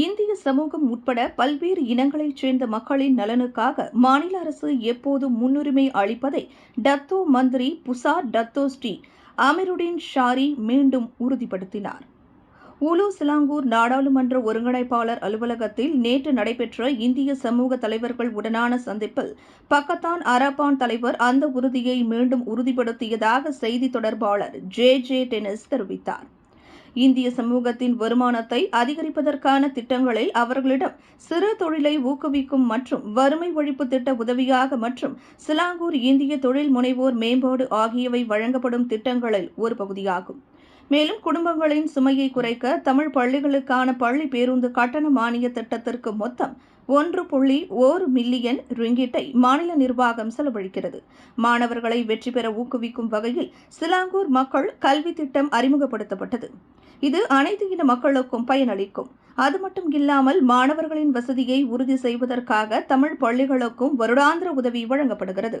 இந்திய சமூகம் உட்பட பல்வேறு இனங்களைச் சேர்ந்த மக்களின் நலனுக்காக மாநில அரசு எப்போதும் முன்னுரிமை அளிப்பதை Dato Menteri Besar Dato Sri Amirudin Shari மீண்டும் உறுதிப்படுத்தினார். உலு சிலாங்கூர் நாடாளுமன்ற ஒருங்கிணைப்பாளர் அலுவலகத்தில் நேற்று நடைபெற்ற இந்திய சமூக தலைவர்கள் உடனான சந்திப்பில் பக்கத்தான் அராபான் தலைவர் அந்த உறுதியை மீண்டும் உறுதிப்படுத்தியதாக செய்தி தொடர்பாளர் ஜே ஜே டெனிஸ் தெரிவித்தார். இந்திய சமூகத்தின் வருமானத்தை அதிகரிப்பதற்கான திட்டங்களை அவர்களிடம் சிறு தொழிலை ஊக்குவிக்கும் மற்றும் வறுமை ஒழிப்பு திட்ட உதவியாக மற்றும் சிலாங்கூர் இந்திய தொழில் முனைவோர் மேம்பாடு ஆகியவை வழங்கப்படும் திட்டங்களில் ஒரு பகுதியாகும். மேலும் குடும்பங்களின் சுமையை குறைக்க தமிழ் பள்ளிகளுக்கான பள்ளி பேருந்து கட்டண மானிய திட்டத்திற்கு மொத்தம் ஒன்று புள்ளி ஓரு மில்லியன் ரிங்கிட்டை மாநில நிர்வாகம் செலவழிக்கிறது. மாணவர்களை வெற்றி பெற ஊக்குவிக்கும் வகையில் சிலாங்கூர் மக்கள் கல்வி திட்டம் அறிமுகப்படுத்தப்பட்டது. இது அனைத்து இன மக்களுக்கும் பயனளிக்கும். அது மட்டும் இல்லாமல் மாணவர்களின் வசதியை உறுதி செய்வதற்காக தமிழ் பள்ளிகளுக்கும் வருடாந்திர உதவி வழங்கப்படுகிறது.